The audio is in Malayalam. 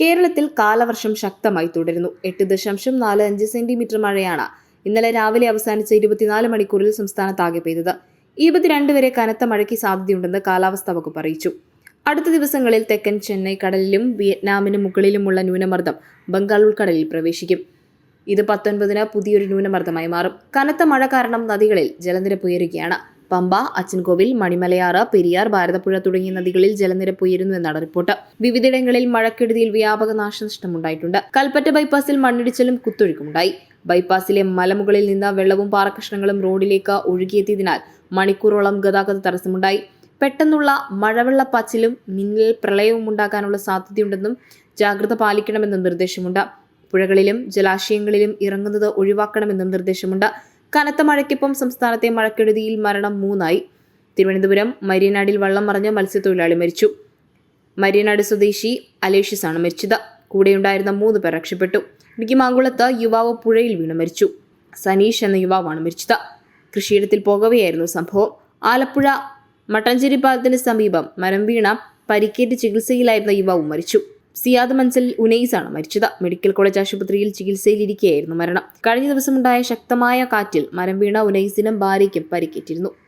കേരളത്തിൽ കാലവർഷം ശക്തമായി തുടരുന്നു. എട്ട് ദശാംശം നാല് അഞ്ച് സെന്റിമീറ്റർ മഴയാണ് ഇന്നലെ രാവിലെ അവസാനിച്ച ഇരുപത്തിനാല് മണിക്കൂറിൽ സംസ്ഥാനത്താകെ പെയ്തത്. ഇരുപത്തിരണ്ട് വരെ കനത്ത മഴയ്ക്ക് സാധ്യതയുണ്ടെന്ന് കാലാവസ്ഥാ വകുപ്പ് അറിയിച്ചു. അടുത്ത ദിവസങ്ങളിൽ തെക്കൻ ചെന്നൈ കടലിലും വിയറ്റ്നാമിന് മുകളിലുമുള്ള ന്യൂനമർദ്ദം ബംഗാൾ ഉൾക്കടലിൽ പ്രവേശിക്കും. ഇത് പത്തൊൻപതിന് പുതിയൊരു ന്യൂനമർദ്ദമായി മാറും. കനത്ത മഴ കാരണം നദികളിൽ ജലനിരപ്പ് ഉയരുകയാണ്. പമ്പ അച്ചൻകോവിൽ മണിമലയാറ് പെരിയാർ ഭാരതപ്പുഴ തുടങ്ങിയ നദികളിൽ ജലനിരപ്പ് ഉയരുന്നുവെന്നാണ് റിപ്പോർട്ട്. വിവിധയിടങ്ങളിൽ മഴക്കെടുതിയിൽ വ്യാപക നാശനഷ്ടമുണ്ടായിട്ടുണ്ട്. കൽപ്പറ്റ ബൈപ്പാസിൽ മണ്ണിടിച്ചിലും കുത്തൊഴുക്കുമുണ്ടായി. ബൈപ്പാസിലെ മലമുകളിൽ നിന്ന് വെള്ളവും പാറക്കഷ്ണങ്ങളും റോഡിലേക്ക് ഒഴുകിയെത്തിയതിനാൽ മണിക്കൂറോളം ഗതാഗത തടസ്സമുണ്ടായി. പെട്ടെന്നുള്ള മഴവെള്ള പച്ചിലും മിന്നൽ പ്രളയവും ഉണ്ടാകാനുള്ള സാധ്യതയുണ്ടെന്നും ജാഗ്രത പാലിക്കണമെന്നും നിർദ്ദേശമുണ്ട്. പുഴകളിലും ജലാശയങ്ങളിലും ഇറങ്ങുന്നത് ഒഴിവാക്കണമെന്നും നിർദ്ദേശമുണ്ട്. കനത്ത മഴയ്ക്കൊപ്പം സംസ്ഥാനത്തെ മഴക്കെടുതിയിൽ മരണം മൂന്നായി. തിരുവനന്തപുരം മരിയനാടിൽ വള്ളം മറിഞ്ഞ മത്സ്യത്തൊഴിലാളി മരിച്ചു. മരിയനാട് സ്വദേശി അലേഷ്യസ് ആണ് മരിച്ചത്. കൂടെയുണ്ടായിരുന്ന മൂന്ന് പേർ രക്ഷപ്പെട്ടു. ഇടുക്കി മാങ്കുളത്ത് യുവാവ് പുഴയിൽ വീണ് മരിച്ചു. സനീഷ് എന്ന യുവാവാണ് മരിച്ചത്. കൃഷിയിടത്തിൽ പോകവെയായിരുന്നു സംഭവം. ആലപ്പുഴ മട്ടഞ്ചേരി പാലത്തിന് സമീപം മരം വീണ പരിക്കേറ്റ് ചികിത്സയിലായിരുന്ന യുവാവും മരിച്ചു. സിയാദ് മൻസൽ ഉനൈസാണ് മരിച്ചത്. മെഡിക്കൽ കോളേജ് ആശുപത്രിയിൽ ചികിത്സയിലിരിക്കെയായിരുന്നു മരണം. കഴിഞ്ഞ ദിവസമുണ്ടായ ശക്തമായ കാറ്റിൽ മരം വീണ ഉനൈസിനും ഭാര്യയ്ക്കും പരിക്കേറ്റിരുന്നു.